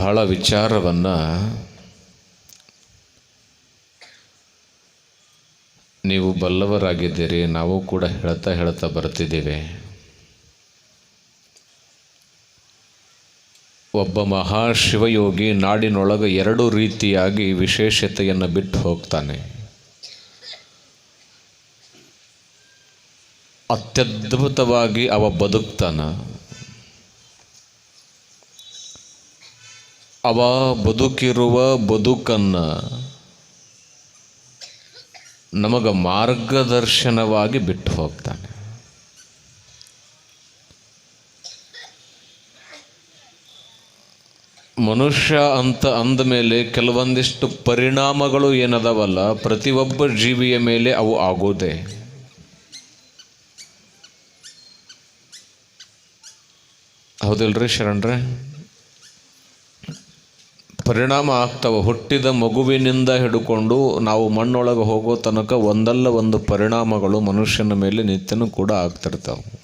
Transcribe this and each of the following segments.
ಬಹಳ ವಿಚಾರವನ್ನು ನೀವು ಬಲ್ಲವರಾಗಿದ್ದೀರಿ, ನಾವು ಕೂಡ ಹೇಳ್ತಾ ಹೇಳ್ತಾ ಬರ್ತಿದ್ದೇವೆ. ಒಬ್ಬ ಮಹಾಶಿವಯೋಗಿ ನಾಡಿನೊಳಗೆ ಎರಡು ರೀತಿಯಾಗಿ ವಿಶೇಷತೆಯನ್ನು ಬಿಟ್ಟು ಹೋಗ್ತಾನೆ. ಅತ್ಯದ್ಭುತವಾಗಿ ಅವ ಬದುಕ್ತಾನ. ಅವ ಬದುಕಿರುವ ಬದುಕನ್ನು ನಮಗೆ ಮಾರ್ಗದರ್ಶನವಾಗಿ ಬಿಟ್ಟು ಹೋಗ್ತಾನೆ. ಮನುಷ್ಯ ಅಂತ ಅಂದ ಮೇಲೆ ಕೆಲವೊಂದಿಷ್ಟು ಪರಿಣಾಮಗಳು ಏನದವಲ್ಲ, ಪ್ರತಿಯೊಬ್ಬ ಜೀವಿಯ ಮೇಲೆ ಅವು ಆಗೋದೇ. ಹೌದಿಲ್ರಿ ಶರಣ್ರೆ? ಪರಿಣಾಮ ಆಗ್ತವೆ. ಹುಟ್ಟಿದ ಮಗುವಿನಿಂದ ಹಿಡ್ಕೊಂಡು ನಾವು ಮಣ್ಣೊಳಗೆ ಹೋಗೋ ತನಕ ಒಂದಲ್ಲ ಒಂದು ಪರಿಣಾಮಗಳು ಮನುಷ್ಯನ ಮೇಲೆ ನಿತ್ಯನೂ ಕೂಡ ಆಗ್ತಿರ್ತಾವೆ.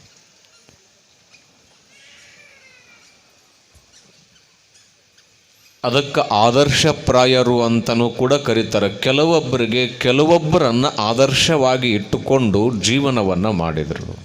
ಅದಕ್ಕೆ ಆದರ್ಶಪ್ರಾಯರು ಅಂತಲೂ ಕೂಡ ಕರೀತಾರೆ. ಕೆಲವೊಬ್ಬರಿಗೆ ಕೆಲವೊಬ್ಬರನ್ನು ಆದರ್ಶವಾಗಿ ಇಟ್ಟುಕೊಂಡು ಜೀವನವನ್ನು ಮಾಡಿದರು.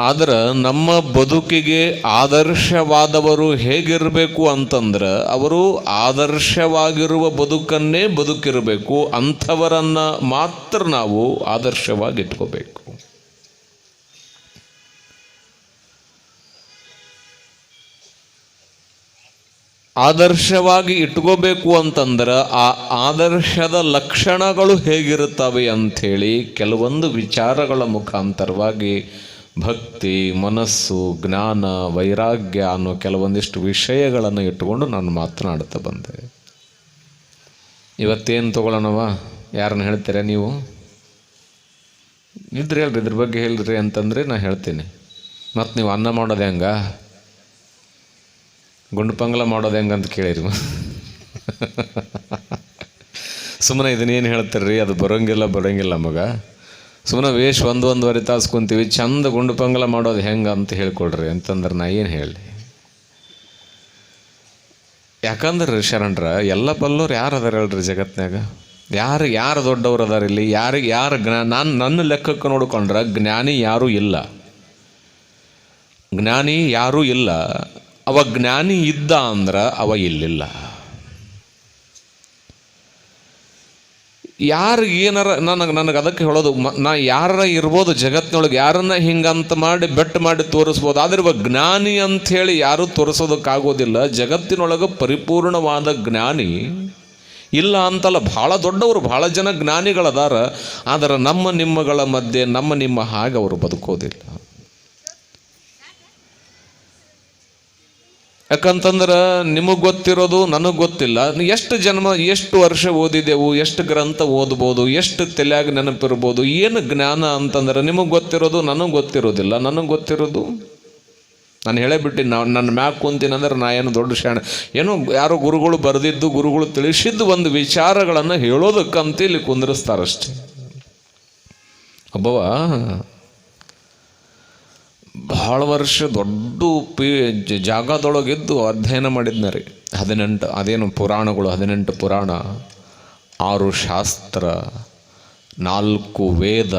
ಆದ್ರೆ ನಮ್ಮ ಬದುಕಿಗೆ ಆದರ್ಶವಾದವರು ಹೇಗಿರಬೇಕು ಅಂತಂದ್ರೆ ಅವರು ಆದರ್ಶವಾಗಿರುವ ಬದುಕನ್ನೇ ಬದುಕಿರಬೇಕು, ಅಂಥವರನ್ನು ಮಾತ್ರ ನಾವು ಆದರ್ಶವಾಗಿ ಇಟ್ಕೋಬೇಕು ಆದರ್ಶವಾಗಿ ಇಟ್ಕೋಬೇಕು ಅಂತಂದ್ರೆ ಆ ಆದರ್ಶದ ಲಕ್ಷಣಗಳು ಹೇಗಿರುತ್ತವೆ ಅಂಥೇಳಿ ಕೆಲವೊಂದು ವಿಚಾರಗಳ ಮುಖಾಂತರವಾಗಿ ಭಕ್ತಿ, ಮನಸ್ಸು, ಜ್ಞಾನ, ವೈರಾಗ್ಯ ಅನ್ನೋ ಕೆಲವೊಂದಿಷ್ಟು ವಿಷಯಗಳನ್ನು ಇಟ್ಟುಕೊಂಡು ನಾನು ಮಾತನಾಡ್ತಾ ಬಂದೆ. ಇವತ್ತೇನು ತೊಗೊಳ್ಳೋಣವ? ಯಾರನ್ನ ಹೇಳ್ತೀರಾ ನೀವು? ಇದ್ರೆ ಹೇಳ್ರಿ, ಇದ್ರ ಬಗ್ಗೆ ಹೇಳ್ರಿ ಅಂತಂದರೆ ನಾನು ಹೇಳ್ತೀನಿ. ಮತ್ತು ನೀವು ಅನ್ನ ಮಾಡೋದು ಹೆಂಗ? ಗುಂಡು ಪಂಗಲ ಮಾಡೋದು ಹೆಂಗಂತ ಕೇಳಿರಿ. ಸುಮ್ಮನೆ ಇದನ್ನೇನು ಹೇಳ್ತೀರ್ರಿ? ಅದು ಬರೋಂಗಿಲ್ಲ ಬರೋಂಗಿಲ್ಲ ಮಗ. ಸುಮ್ಮನೆ ವೇಷ ಒಂದು ಒಂದುವರೆ ತಾಸು ಕುಂತೀವಿ, ಚಂದ ಗುಂಡು ಪಂಗಲ ಮಾಡೋದು ಹೆಂಗೆ ಅಂತ ಹೇಳ್ಕೊಡ್ರಿ. ಅಂತಂದ್ರೆ ನಾ ಏನು ಹೇಳಿ ಯಾಕಂದ್ರೆ ಶರಣ್ರ, ಎಲ್ಲ ಬಲ್ಲೋರು ಯಾರು ಅದಾರ ಹೇಳ್ರಿ ಜಗತ್ತಿನಾಗ ಯಾರು ಯಾರು ದೊಡ್ಡವ್ರು ಅದಾರ ಇಲ್ಲಿ? ಯಾರಿಗೆ, ಯಾರು ಜ್ಞಾ, ನಾನು ನನ್ನ ಲೆಕ್ಕಕ್ಕೆ ನೋಡ್ಕೊಂಡ್ರೆ ಜ್ಞಾನಿ ಯಾರೂ ಇಲ್ಲ. ಜ್ಞಾನಿ ಯಾರೂ ಇಲ್ಲ. ಅವ ಜ್ಞಾನಿ ಇದ್ದ ಅಂದ್ರೆ ಅವ ಇಲ್ಲಿಲ್ಲ. ಯಾರಿಗೆ ಏನಾರ ನನಗೆ ನನಗೆ ಅದಕ್ಕೆ ಹೇಳೋದು ನಾ ಯಾರ ಇರ್ಬೋದು ಜಗತ್ತಿನೊಳಗೆ ಯಾರನ್ನ ಹಿಂಗಂತ ಮಾಡಿ ಬೆಟ್ ಮಾಡಿ ತೋರಿಸ್ಬೋದು. ಆದರೆ ಇವಾಗ ಜ್ಞಾನಿ ಅಂಥೇಳಿ ಯಾರೂ ತೋರಿಸೋದಕ್ಕಾಗೋದಿಲ್ಲ. ಜಗತ್ತಿನೊಳಗೆ ಪರಿಪೂರ್ಣವಾದ ಜ್ಞಾನಿ ಇಲ್ಲ ಅಂತಲ್ಲ, ಭಾಳ ದೊಡ್ಡವರು, ಭಾಳ ಜನ ಜ್ಞಾನಿಗಳದಾರ. ಆದರೆ ನಮ್ಮ ನಿಮ್ಮಗಳ ಮಧ್ಯೆ, ನಮ್ಮ ನಿಮ್ಮ ಹಾಗೆ ಅವರು ಬದುಕೋದಿಲ್ಲ. ಯಾಕಂತಂದ್ರೆ ನಿಮಗೆ ಗೊತ್ತಿರೋದು ನನಗೆ ಗೊತ್ತಿಲ್ಲ. ಎಷ್ಟು ಜನ್ಮ, ಎಷ್ಟು ವರ್ಷ ಓದಿದೆವು, ಎಷ್ಟು ಗ್ರಂಥ ಓದ್ಬೋದು, ಎಷ್ಟು ತಲೆಯಾಗಿ ನೆನಪಿರ್ಬೋದು, ಏನು ಜ್ಞಾನ ಅಂತಂದ್ರೆ ನಿಮಗೆ ಗೊತ್ತಿರೋದು, ನನಗೆ ಗೊತ್ತಿರೋದಿಲ್ಲ. ನನಗೆ ಗೊತ್ತಿರೋದು, ನಾನು ಹೇಳೇ ನಾ ನನ್ನ ಮ್ಯಾಗ ಕುಂತೀನಂದ್ರೆ ನಾ ಏನು ದೊಡ್ಡ ಶಾಣೆ. ಏನೋ ಯಾರೋ ಗುರುಗಳು ಬರೆದಿದ್ದು, ಗುರುಗಳು ತಿಳಿಸಿದ್ದು ಒಂದು ವಿಚಾರಗಳನ್ನು ಹೇಳೋದಕ್ಕಂತ ಇಲ್ಲಿ ಕುಂದಿರಿಸ್ತಾರಷ್ಟೆ. ಒಬ್ಬವ ಭಾಳ ವರ್ಷ ದೊಡ್ಡ ಪಿ ಜಾಗದೊಳಗಿದ್ದು ಅಧ್ಯಯನ ಮಾಡಿದ್ನ ರೀ. ಹದಿನೆಂಟು, ಅದೇನು ಪುರಾಣಗಳು, ಹದಿನೆಂಟು ಪುರಾಣ, ಆರು ಶಾಸ್ತ್ರ, ನಾಲ್ಕು ವೇದ,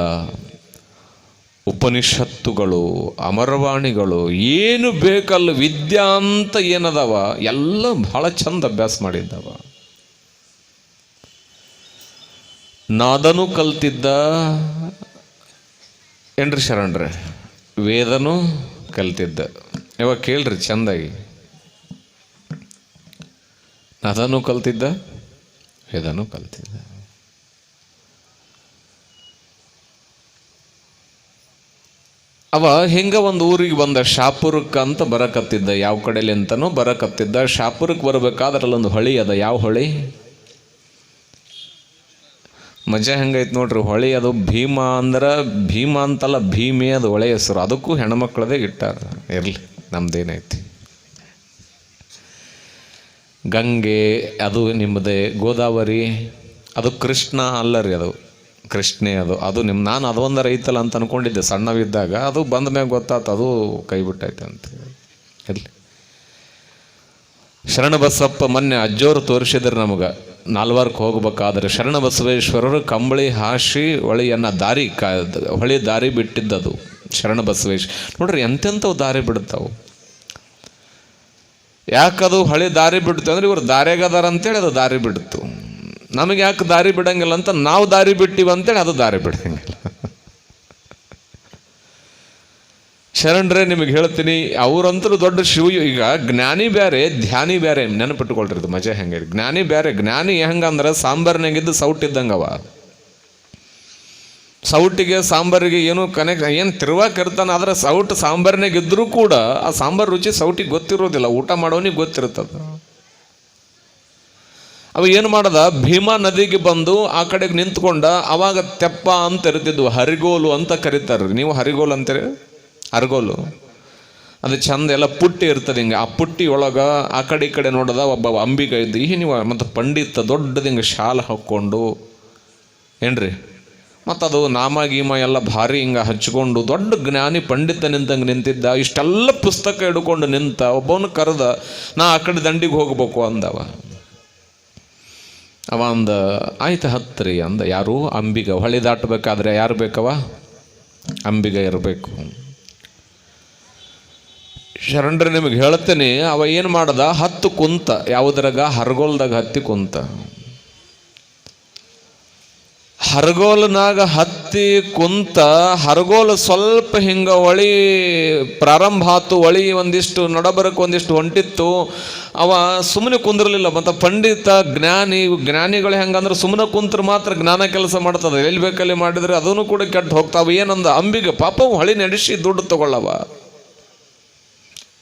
ಉಪನಿಷತ್ತುಗಳು, ಅಮರವಾಣಿಗಳು, ಏನು ಬೇಕಲ್ಲ ವಿದ್ಯಾ ಅಂತ ಏನದವ, ಎಲ್ಲ ಭಾಳ ಚಂದ ಅಭ್ಯಾಸ ಮಾಡಿದ್ದವ. ನಾದನು ಕಲ್ತಿದ್ದ, ಏನ್ರಿ ಶರಣ್ರೆ? ವೇದನೂ ಕಲ್ತಿದ್ದ. ಇವಾಗ ಕೇಳ್ರಿ ಚಂದಾಗಿ. ನದನು ಕಲ್ತಿದ್ದ, ವೇದನೂ ಕಲ್ತಿದ್ದ. ಅವ ಹಿಂಗ ಒಂದು ಊರಿಗೆ ಬಂದ ಶಾಪುರಕ್ಕೆ ಅಂತ ಬರಕತ್ತಿದ್ದ. ಯಾವ ಕಡೆಲಿ ಅಂತನೂ ಬರಕತ್ತಿದ್ದ. ಶಾಪುರಕ್ಕೆ ಬರಬೇಕಾದ್ರಲ್ಲೊಂದು ಹೊಳಿ ಅದ. ಯಾವ ಹೊಳಿ? ಮಜಾ ಹೆಂಗೈತೆ ನೋಡ್ರಿ, ಹೊಳಿ ಅದು ಭೀಮ ಅಂದ್ರೆ ಭೀಮ ಅಂತಲ್ಲ ಭೀಮೆ ಅದು ಹೊಳೆ ಹೆಸರು. ಅದಕ್ಕೂ ಹೆಣ್ಮಕ್ಳದೇ ಇಟ್ಟಾರ. ಇರಲಿ, ನಮ್ದೇನೈತಿ. ಗಂಗೆ, ಅದು ನಿಮ್ಮದೇ ಗೋದಾವರಿ, ಅದು ಕೃಷ್ಣ ಅಲ್ಲ ರೀ ಅದು. ಕೃಷ್ಣೇ ಅದು. ಅದು ನಿಮ್ಮ ನಾನು ಅದೊಂದರ ರೈತಲ್ಲ ಅಂತ ಅಂದ್ಕೊಂಡಿದ್ದೆ ಸಣ್ಣವಿದ್ದಾಗ. ಅದು ಬಂದ ಮ್ಯಾಗ ಗೊತ್ತಾತು, ಅದು ಕೈ ಬಿಟ್ಟೈತೆ ಅಂತ. ಇರಲಿ. ಶರಣಬಸಪ್ಪ ಮೊನ್ನೆ ಅಜ್ಜೋರು ತೋರಿಸಿದ್ರು ನಮಗೆ. ನಾಲ್ವಾರಕ್ಕೆ ಹೋಗ್ಬೇಕಾದ್ರೆ ಶರಣಬಸವೇಶ್ವರರು ಕಂಬಳಿ ಹಾಸಿ ಹೊಳೆಯನ್ನು ದಾರಿ ಕಾ, ಹೊಳೆ ದಾರಿ ಬಿಟ್ಟಿದ್ದದು ಶರಣಬಸವೇಶ್. ನೋಡ್ರಿ ಎಂತೆಂಥವು ದಾರಿ ಬಿಡ್ತಾವು. ಯಾಕದು ಹೊಳೆ ದಾರಿ ಬಿಡ್ತು ಅಂದ್ರೆ ಇವರು ದಾರಿಯಾಗದಾರ ಅಂತೇಳಿ ಅದು ದಾರಿ ಬಿಡ್ತು. ನಮಗೆ ಯಾಕೆ ದಾರಿ ಬಿಡಂಗಿಲ್ಲ ಅಂತ ನಾವು ದಾರಿ ಬಿಟ್ಟಿವಂತೇಳಿ ಅದು ದಾರಿ ಬಿಡಂಗಿಲ್ಲ ಶರಣರೇ, ನಿಮಗೆ ಹೇಳ್ತೀನಿ ಅವರಂತರೂ ದೊಡ್ಡ ಶಿವ, ಈಗ ಜ್ಞಾನಿ ಬೇರೆ ಧ್ಯಾನಿ ಬೇರೆ ನೆನಪಿಟ್ಟುಕೊಳ್ರಿ ಇದು ಮಜಾ ಹೆಂಗೆ. ಜ್ಞಾನಿ ಬೇರೆ ಜ್ಞಾನಿ ಹೆಂಗಂದ್ರೆ ಸಾಂಬಾರ್ನಾಗಿದ್ದು ಸೌಟ್ ಇದ್ದಂಗವ ಸೌಟಿಗೆ, ಸಾಂಬಾರಿಗೆ ಏನು ಕನೆಕ್ಟ್, ಏನು ತಿರುವಾಕ ಇರ್ತಾನೆ, ಆದರೆ ಸೌಟ್ ಸಾಂಬಾರ್ನಾಗಿದ್ದರೂ ಕೂಡ ಆ ಸಾಂಬಾರ್ ರುಚಿ ಸೌಟಿಗೆ ಗೊತ್ತಿರೋದಿಲ್ಲ, ಊಟ ಮಾಡೋನಿಗೆ ಗೊತ್ತಿರ್ತದೆ. ಅವ ಏನು ಮಾಡದ, ಭೀಮಾ ನದಿಗೆ ಬಂದು ಆ ಕಡೆಗೆ ನಿಂತ್ಕೊಂಡ, ಅವಾಗ ತೆಪ್ಪ ಅಂತ ಇರ್ತಿದ್ವು, ಹರಿಗೋಲು ಅಂತ ಕರೀತಾರೆ ನೀವು ಹರಿಗೋಲು ಅಂತೀರಿ? ಹರಿಗೋಲು ಅದು ಚಂದ ಎಲ್ಲ ಪುಟ್ಟಿ ಇರ್ತದೆ ಹಿಂಗೆ. ಆ ಪುಟ್ಟಿ ಒಳಗೆ ಆ ಕಡೆ ಈ ಕಡೆ ನೋಡದ ಒಬ್ಬ ಅಂಬಿಗ ಇದ್ದು ನೀವು ಮತ್ತು ಪಂಡಿತ ದೊಡ್ಡದು ಹಿಂಗೆ ಶಾಲ ಹಾಕ್ಕೊಂಡು, ಏನ್ರಿ? ಮತ್ತು ಅದು ನಾಮ, ಗೀಮ ಎಲ್ಲ ಭಾರಿ ಹಿಂಗೆ ಹಚ್ಕೊಂಡು, ದೊಡ್ಡ ಜ್ಞಾನಿ ಪಂಡಿತ ನಿಂತಂಗೆ ನಿಂತಿದ್ದ, ಇಷ್ಟೆಲ್ಲ ಪುಸ್ತಕ ಹಿಡ್ಕೊಂಡು ನಿಂತ, ಒಬ್ಬವನು ಕರೆದ, ನಾ ಆ ಕಡೆ ದಂಡಿಗೆ ಹೋಗ್ಬೇಕು ಅಂದವ. ಅವ ಅಂದ, ಆಯ್ತು ಹತ್ರಿ ಅಂದ. ಯಾರು? ಅಂಬಿಗ. ಹೊಳೆ ದಾಟಬೇಕಾದ್ರೆ ಯಾರು ಬೇಕವ? ಅಂಬಿಗ ಇರಬೇಕು. ಶರಣರು ನಿಮಗೆ ಹೇಳ್ತೇನೆ, ಅವ ಏನು ಮಾಡ್ದ? ಹತ್ತು ಕುಂತ, ಯಾವುದ್ರಾಗ? ಹರಗೋಲ್ದಾಗ ಹತ್ತಿ ಕುಂತ. ಹರಗೋಲ್ನಾಗ ಹತ್ತಿ ಕುಂತ, ಹರಗೋಲ್ ಸ್ವಲ್ಪ ಹಿಂಗ ಒಳಿ ಪ್ರಾರಂಭ ಆತು, ಒಳಿ ಒಂದಿಷ್ಟು ನಡಬರಕ್ಕೆ ಒಂದಿಷ್ಟು ಹೊಂಟಿತ್ತು. ಅವ ಸುಮ್ಮನೆ ಕುಂದಿರಲಿಲ್ಲ. ಮತ್ತು ಪಂಡಿತ, ಜ್ಞಾನಿ, ಜ್ಞಾನಿಗಳು ಹೆಂಗಂದ್ರೆ ಸುಮ್ಮನೆ ಕುಂತ್ರ ಮಾತ್ರ ಜ್ಞಾನ ಕೆಲಸ ಮಾಡ್ತದೆ. ಎಲ್ಲಿ ಬೇಕಲ್ಲಿ ಮಾಡಿದರೆ ಅದನ್ನು ಕೂಡ ಕೆಟ್ಟು ಹೋಗ್ತಾವ. ಏನಂದ? ಅಂಬಿಗೆ ಪಾಪ ಹಳಿ ಹೊಳಿ ನಡೆಸಿ ದುಡ್ಡು ತಗೊಳ್ಳವ.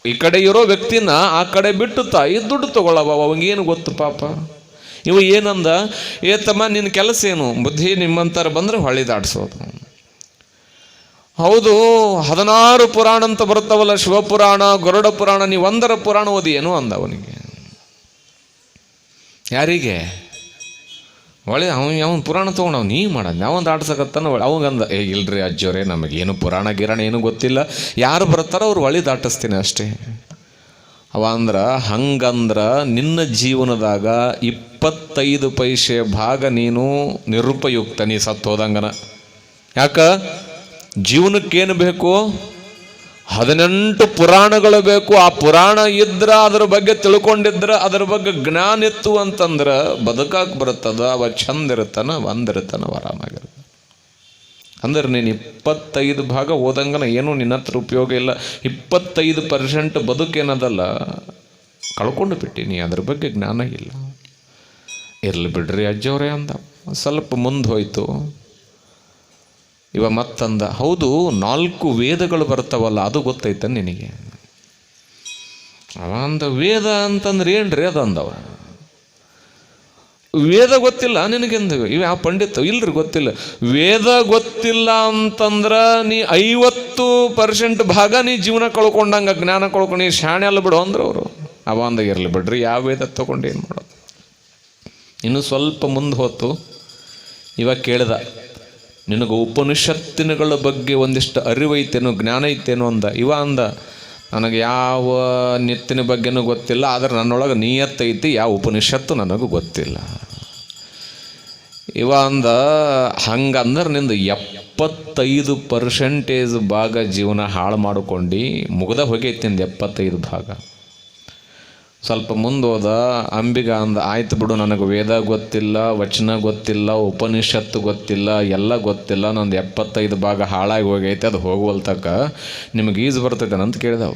ಈ ಕಡೆ ಇರೋ ವ್ಯಕ್ತಿನ ಆ ಕಡೆ ಬಿಟ್ಟು ತಾಯಿ ದುಡ್ಡು ತಗೊಳ್ಳವ ಅವಂಗೇನು ಗೊತ್ತು ಪಾಪ? ಇವು ಏನಂದ, ಏ ತಮ್ಮ ನಿನ್ನ ಕೆಲಸ ಏನು? ಬುದ್ಧಿ ನಿಮ್ಮಂತರ ಬಂದ್ರೆ ಹೊಳಿದಾಡಿಸೋದು ಹೌದು, ಹದಿನಾರು ಪುರಾಣ ಅಂತ ಬರ್ತಾವಲ್ಲ ಶಿವಪುರಾಣ, ಗರುಡ ಪುರಾಣ ನೀವು ಒಂದರ ಪುರಾಣ ಓದಿ, ಏನು ಅಂದ ಅವನಿಗೆ? ಯಾರಿಗೆ? ಒಳ್ಳೆ ಅವ್ನು ಅವ್ನು ಪುರಾಣ ತೊಗೊಂಡು ಅವ್ನು ನೀ ಮಾಡೋದು ಅವನು ದಾಟ್ಸಕತ್ತಾನ ಅವಂಗಂದ ಏ, ಇಲ್ರಿ ಅಜ್ಜೋರೇ ನಮಗೇನು ಪುರಾಣ ಗಿರಾಣ ಏನೂ ಗೊತ್ತಿಲ್ಲ. ಯಾರು ಬರ್ತಾರೋ ಅವ್ರು ಹೊಳಿ ದಾಟಿಸ್ತೀನಿ ಅಷ್ಟೇ. ಅವ ಅಂದ್ರೆ, ಹಂಗಂದ್ರೆ ನಿನ್ನ ಜೀವನದಾಗ ಇಪ್ಪತ್ತೈದು ಪೈಸೆ ಭಾಗ ನೀನು ನಿರುಪಯುಕ್ತ, ನೀ ಸತ್ತು ಹೋದಂಗನ ಯಾಕ? ಜೀವನಕ್ಕೇನು ಬೇಕು? ಹದಿನೆಂಟು ಪುರಾಣಗಳು ಬೇಕು. ಆ ಪುರಾಣ ಇದ್ರ ಅದ್ರ ಬಗ್ಗೆ ತಿಳ್ಕೊಂಡಿದ್ರ, ಅದ್ರ ಬಗ್ಗೆ ಜ್ಞಾನ ಇತ್ತು ಅಂತಂದ್ರ ಬದುಕಾಕ್ ಬರುತ್ತದ ಅವ ಚಂದ ಇರ್ತಾನ ಒಂದಿರುತ್ತಾನ ಆರಾಮಾಗಿರ್ತ ಅಂದ್ರೆ ನೀನು ಇಪ್ಪತ್ತೈದು ಭಾಗ ಓದಂಗನ ಏನೂ ನಿನ್ನ ಹತ್ರ ಉಪಯೋಗ ಇಲ್ಲ. ಇಪ್ಪತ್ತೈದು ಪರ್ಸೆಂಟ್ ಬದುಕೇನದಲ್ಲ ಕಳ್ಕೊಂಡು ಬಿಟ್ಟಿನಿ ಅದ್ರ ಬಗ್ಗೆ ಜ್ಞಾನ ಇಲ್ಲ. ಇರಲಿ ಬಿಡ್ರಿ ಅಜ್ಜವರೇ ಅಂದ. ಸ್ವಲ್ಪ ಮುಂದೆ ಹೋಯ್ತು. ಇವ ಮತ್ತಂದ, ಹೌದು, ನಾಲ್ಕು ವೇದಗಳು ಬರ್ತಾವಲ್ಲ ಅದು ಗೊತ್ತೈತ ನಿನಗೆ. ಅವ ಅಂದ ವೇದ ಅಂತಂದ್ರೆ ಏನ್ರಿ ಅದು ಅಂದವ ವೇದ ಗೊತ್ತಿಲ್ಲ ನಿನಗೆಂದ? ಇವ ಯಾವ ಪಂಡಿತ, ಇಲ್ರಿ ಗೊತ್ತಿಲ್ಲ. ವೇದ ಗೊತ್ತಿಲ್ಲ ಅಂತಂದ್ರೆ ನೀ ಐವತ್ತು ಪರ್ಸೆಂಟ್ ಭಾಗ ನೀ ಜೀವನ ಕಳ್ಕೊಂಡಂಗ, ಜ್ಞಾನ ಕಳ್ಕೊಂಡು ನೀ ಶಾಣೆ ಅಲ್ಲ ಬಿಡು ಅಂದ್ರೆ ಅವರು. ಅವ ಅಂದ ಇರಲಿ ಬಿಡ್ರಿ, ಯಾವ ವೇದ ತಗೊಂಡು ಏನು ಮಾಡೋದು? ಇನ್ನು ಸ್ವಲ್ಪ ಮುಂದೆ ಹೋತು ಇವಾಗ ಕೇಳ್ದ. ನಿನಗೆ ಉಪನಿಷತ್ತಿನಗಳ ಬಗ್ಗೆ ಒಂದಿಷ್ಟು ಅರಿವೈತೇನೋ ಜ್ಞಾನ ಐತೇನೋ ಅಂದ. ಇವ ಅಂದ, ನನಗೆ ಯಾವ ನಿತ್ತಿನ ಬಗ್ಗೆನೂ ಗೊತ್ತಿಲ್ಲ, ಆದರೆ ನನ್ನೊಳಗೆ ನಿಯತ್ತೈತಿ ಯಾವ ಉಪನಿಷತ್ತು ನನಗೂ ಗೊತ್ತಿಲ್ಲ. ಇವ ಅಂದ, ಹಂಗಂದ್ರೆ ನಿಂದು ಎಪ್ಪತ್ತೈದು ಪರ್ಸೆಂಟೇಜ್ ಭಾಗ ಜೀವನ ಹಾಳು ಮಾಡಿಕೊಂಡು, ಮುಗ್ದ ಹೋಗೈತಿ ನಿಂದು ಎಪ್ಪತ್ತೈದು ಭಾಗ. ಸ್ವಲ್ಪ ಮುಂದೋದ, ಅಂಬಿಗ ಅಂದ, ಆಯ್ತು ಬಿಡು, ನನಗೆ ವೇದ ಗೊತ್ತಿಲ್ಲ, ವಚನ ಗೊತ್ತಿಲ್ಲ, ಉಪನಿಷತ್ತು ಗೊತ್ತಿಲ್ಲ, ಎಲ್ಲ ಗೊತ್ತಿಲ್ಲ, ನಂದು ಎಪ್ಪತ್ತೈದು ಭಾಗ ಹಾಳಾಗಿ ಹೋಗೈತೆ, ಅದು ಹೋಗುವಲ್ತಕ್ಕ ನಿಮಗೆ ಈಜು ಬರ್ತೈತೆ ಅಂತ ಕೇಳಿದವ.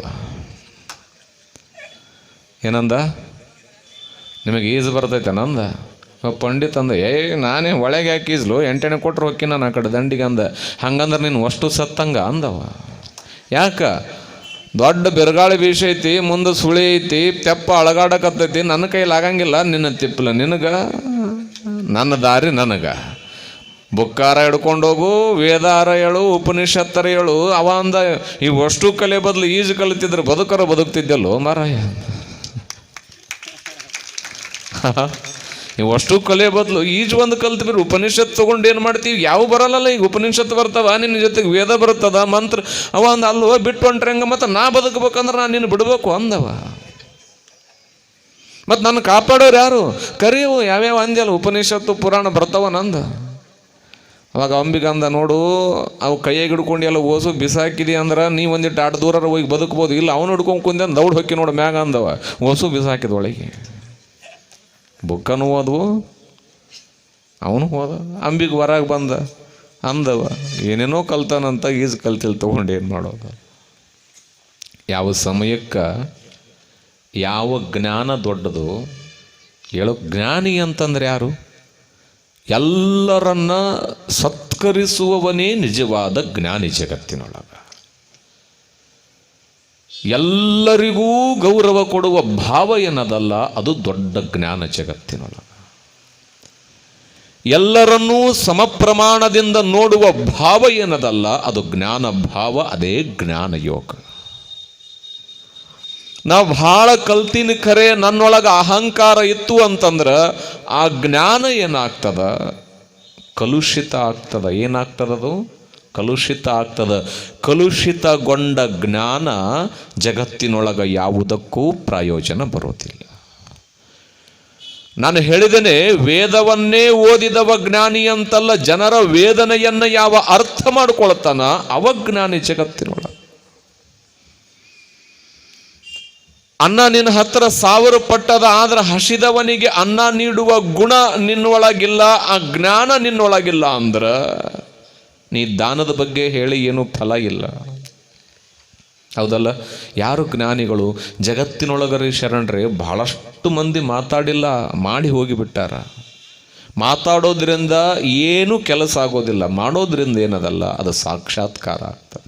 ಏನಂದ? ನಿಮಗೆ ಈಜು ಬರ್ತೈತೆ ನಂದ ಪಂಡಿತ್ ಅಂದ, ಏ, ನಾನೇ ಒಳಗೆ ಯಾಕೆ ಈಜ್ಲು ಎಂಟೆಣೆ ಕೊಟ್ರು ಹೊಕ್ಕಿ ನಾನು ಆ ಕಡೆ ದಂಡಿಗೆ ಅಂದ, ಹಂಗಂದ್ರೆ ನೀನು ಅಷ್ಟು ಸತ್ತಂಗ? ಅಂದವ. ಯಾಕ? ದೊಡ್ಡ ಬೆರಗಾಳಿ ಬೀಸೈತಿ ಮುಂದೆ ಸುಳಿ ಐತಿ, ತೆಪ್ಪ ಅಳಗಾಡಕತ್ತೈತಿ ನನ್ನ ಕೈಲಿ ಆಗಂಗಿಲ್ಲ, ನಿನ್ನ ತಿಪ್ಪಲ ನಿನಗ, ನನ್ನ ದಾರಿ ನನಗ. ಬುಕ್ಕಾರ ಹಿಡ್ಕೊಂಡು ಹೋಗು, ವೇದಾರ ಹೇಳು, ಉಪನಿಷತ್ತರ ಹೇಳು, ಅವ ಅಂದ, ಈ ಅಷ್ಟು ಕಲೆ ಬದಲು ಈಜು ಕಲಿತಿದ್ರೆ ಬದುಕರ ಬದುಕ್ತಿದ್ದಲ್ಲೋ ಮಾರಾಯ. ನೀವು ಅಷ್ಟು ಕಲೆ ಬದಲು ಈಜು ಒಂದು ಕಲ್ತು ಬಿರು ಉಪನಿಷತ್ ತೊಗೊಂಡು ಏನು ಮಾಡ್ತೀವಿ? ಯಾವ ಬರಲ್ಲಲ್ಲ, ಈಗ ಉಪನಿಷತ್ ಬರ್ತಾವ, ನಿನ್ನ ಜೊತೆಗೆ ವೇದ ಬರ್ತದ ಮಂತ್ರ, ಅವ ಅಂದ ಹೋಗಿ ಬಿಟ್ಟು ಹೊಂಟ್ರೆ ಹಂಗ? ಮತ್ತು ನಾ ಬದುಕಬೇಕಂದ್ರೆ ನಾನು ನಿನ್ನ ಬಿಡಬೇಕು ಅಂದವ. ಮತ್ತು ನನ್ನ ಕಾಪಾಡೋರು ಯಾರು? ಕರಿಯವು ಯಾವ್ಯಾವ ಅಂದ್ಯಲ್ಲ, ಉಪನಿಷತ್ತು, ಪುರಾಣ ಬರ್ತಾವ ನಂದು. ಅವಾಗ ಅಂಬಿಗಂದ ನೋಡು, ಅವು ಕೈಯಾಗ ಹಿಡ್ಕೊಂಡು ಎಲ್ಲ ಓಸು, ಬಿಸಾಕಿದಿ ಅಂದ್ರೆ ನೀ ಒಂದಿಟ್ಟು ಆಟ ದೂರ ಹೋಗಿ ಬದುಕ್ಬೋದು. ಇಲ್ಲ, ಅವ್ನು ಹಿಡ್ಕೊಂಡು ಕುಂದೆ ದೌಡ್ ಹೊಕ್ಕಿ ನೋಡು ಮ್ಯಾಗ ಅಂದವ. ಓಸು, ಬಿಸಾಕಿದ ಒಳಗೆ. ಬುಕ್ಕನು ಓದ್ವು ಅವನು ಹೋದ. ಅಂಬಿಗೆ ಹೊರಗೆ ಬಂದ, ಅಂದವ, ಏನೇನೋ ಕಲ್ತಾನಂತ ಈಜು ಕಲ್ತಿಲ್ ತೊಗೊಂಡು ಏನು ಮಾಡೋದು? ಯಾವ ಸಮಯಕ್ಕೆ ಯಾವ ಜ್ಞಾನ ದೊಡ್ಡದು? ಹೇಳೋ, ಜ್ಞಾನಿ ಅಂತಂದ್ರೆ ಯಾರು? ಎಲ್ಲರನ್ನ ಸತ್ಕರಿಸುವವನೇ ನಿಜವಾದ ಜ್ಞಾನಿ ಜಗತ್ತಿನೊಳಗ. ಎಲ್ಲರಿಗೂ ಗೌರವ ಕೊಡುವ ಭಾವ ಏನದಲ್ಲ, ಅದು ದೊಡ್ಡ ಜ್ಞಾನ ಜಗತ್ತಿನೊಳಗೆ. ಎಲ್ಲರನ್ನೂ ಸಮಪ್ರಮಾಣದಿಂದ ನೋಡುವ ಭಾವ ಏನದಲ್ಲ, ಅದು ಜ್ಞಾನ ಭಾವ, ಅದೇ ಜ್ಞಾನ ಯೋಗ. ನಾ ಭಾಳ ಕಲ್ತಿನ ಖರೆ ನನ್ನೊಳಗೆ ಅಹಂಕಾರ ಇತ್ತು ಅಂತಂದ್ರೆ, ಆ ಜ್ಞಾನ ಏನಾಗ್ತದ? ಕಲುಷಿತ ಆಗ್ತದ? ಏನಾಗ್ತದದು? ಕಲುಷಿತ ಆಗ್ತದ ಕಲುಷಿತಗೊಂಡ ಜ್ಞಾನ ಜಗತ್ತಿನೊಳಗ ಯಾವುದಕ್ಕೂ ಪ್ರಯೋಜನ ಬರೋದಿಲ್ಲ. ನಾನು ಹೇಳಿದ್ದೇನೆ, ವೇದವನ್ನೇ ಓದಿದವ ಜ್ಞಾನಿ ಅಂತಲ್ಲ ಜನರ ವೇದನೆಯನ್ನು ಯಾವ ಅರ್ಥ ಮಾಡಿಕೊಳ್ತಾನ? ಅವ ಜ್ಞಾನಿ ಜಗತ್ತಿನೊಳ ಅನ್ನ ನಿನ್ನ ಹತ್ರ ಸಾವಿರ ಪಟ್ಟದ ಆದ್ರೆ ಹಸಿದವನಿಗೆ ಅನ್ನ ನೀಡುವ ಗುಣ ನಿನ್ನೊಳಗಿಲ್ಲ, ಆ ಜ್ಞಾನ ನಿನ್ನೊಳಗಿಲ್ಲ ಅಂದ್ರೆ ನೀ ದಾನದ ಬಗ್ಗೆ ಹೇಳಿ ಏನು ಫಲ ಇಲ್ಲ. ಹೌದಲ್ಲ? ಯಾರು ಜ್ಞಾನಿಗಳು ಜಗತ್ತಿನೊಳಗರಿ ಶರಣರೇ ಬಹಳಷ್ಟು ಮಂದಿ ಮಾತಾಡಿಲ್ಲ, ಮಾಡಿ ಹೋಗಿಬಿಟ್ಟಾರ. ಮಾತಾಡೋದ್ರಿಂದ ಏನು ಕೆಲಸ ಆಗೋದಿಲ್ಲ, ಮಾಡೋದ್ರಿಂದ ಏನದಲ್ಲ, ಅದು ಸಾಕ್ಷಾತ್ಕಾರ ಆಗ್ತದೆ.